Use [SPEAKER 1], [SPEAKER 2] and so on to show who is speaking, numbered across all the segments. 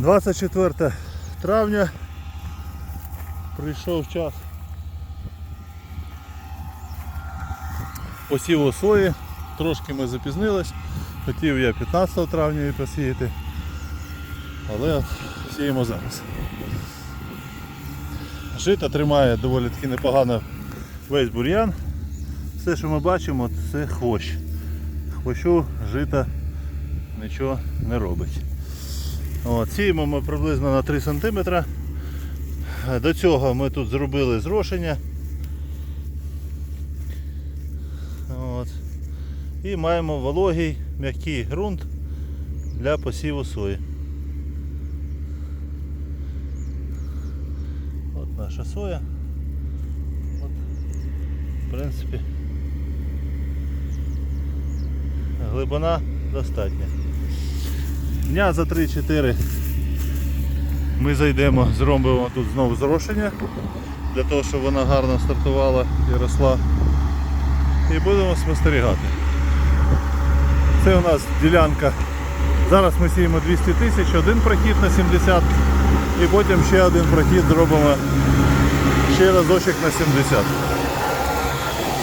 [SPEAKER 1] 24 травня. Прийшов час посіву сої. Трошки ми запізнились. Хотів я 15 травня її посіяти. Але сіємо зараз. Жита тримає доволі таки непогано весь бур'ян. Все, що ми бачимо, це хвощ. Хвощу жита нічого не робить. От, сіємо ми приблизно на 3 см. До цього ми тут зробили зрошення. От. І маємо вологий м'який ґрунт для посіву сої. От наша соя. От, в принципі, глибина достатня. Дня за 3-4 ми зайдемо, зробимо тут знову зрошення, для того, щоб вона гарно стартувала і росла. І будемо спостерігати. Це у нас ділянка. Зараз ми сіємо 200 тисяч, один прохід на 70 і потім ще один прохід зробимо ще разочок на 70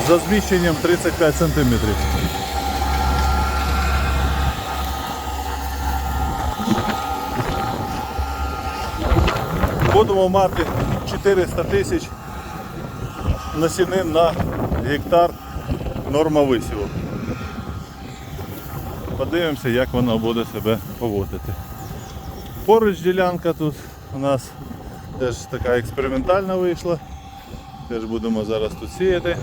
[SPEAKER 1] за зміщенням 35 сантиметрів. Будемо мати 400 тисяч насінин на гектар норма висіву. Подивимося, як вона буде себе поводити. Поруч ділянка тут у нас теж така експериментальна вийшла. Теж будемо зараз тут сіяти.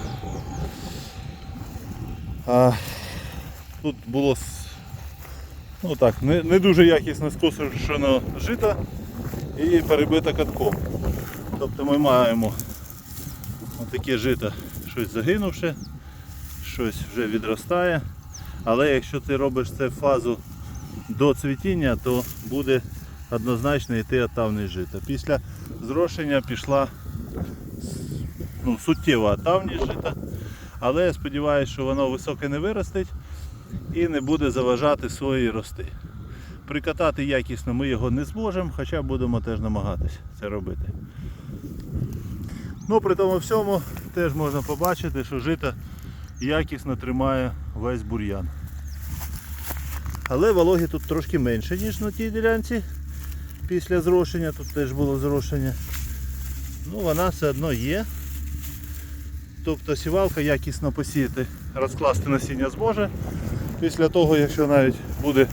[SPEAKER 1] А, тут було ну так, не, не дуже якісно скошено жито і перебито катком. Тобто ми маємо отаке жито, щось загинувше, щось вже відростає. Але якщо ти робиш це фазу до цвітіння, то буде однозначно йти атавний жито. Після зрошення пішла ну, суттєва атавність жита, але я сподіваюся, що воно високе не виростить і не буде заважати сої рости. Прикатати якісно ми його не зможемо, хоча будемо теж намагатися це робити. Ну, при тому всьому теж можна побачити, що жито якісно тримає весь бур'ян. Але вологи тут трошки менше, ніж на тій ділянці. Після зрошення, тут теж було зрошення. Ну, вона все одно є. Тобто сівалка якісно посіяти, розкласти насіння зможе. Після того, якщо навіть буде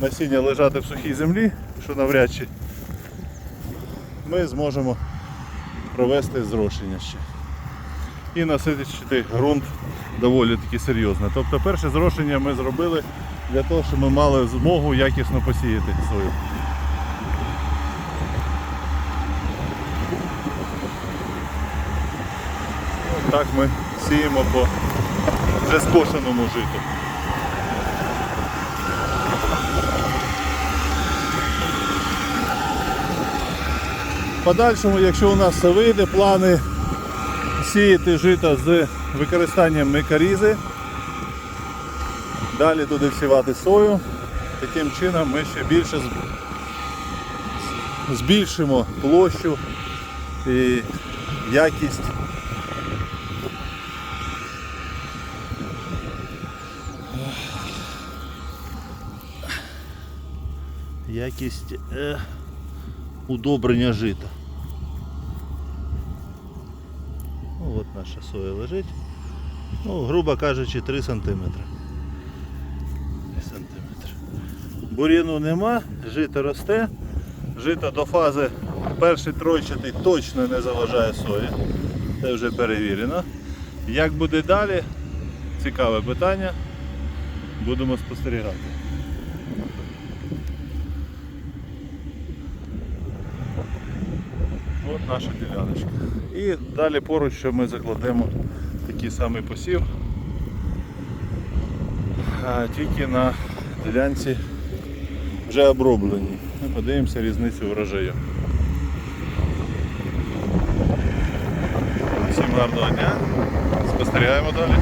[SPEAKER 1] насіння лежати в сухій землі, що навряд чи, ми зможемо провести зрошення ще. І наситити ґрунт доволі таки серйозно. Тобто перше зрошення ми зробили для того, щоб ми мали змогу якісно посіяти сою. Так ми сіємо по вже скошеному житу. Подальшому, якщо у нас вийде, плани сіяти жито з використанням мекарізи. Далі туди всівати сою. Таким чином ми ще більше збільшимо площу і якість. Якість е, удобрення жита. Ну, от наша соя лежить. Ну, грубо кажучи, 3 см. 3 см. Бур'яну нема, жито росте. Жито до фази перший тройчатий точно не заважає сої. Це вже перевірено. Як буде далі? Цікаве питання. Будемо спостерігати. От наша діляночка. І далі поруч ще ми закладемо такий самий посів. Тільки на ділянці вже обробленій. Ми подивимося різницю врожаю. Всім гарного дня. Спостерігаємо далі.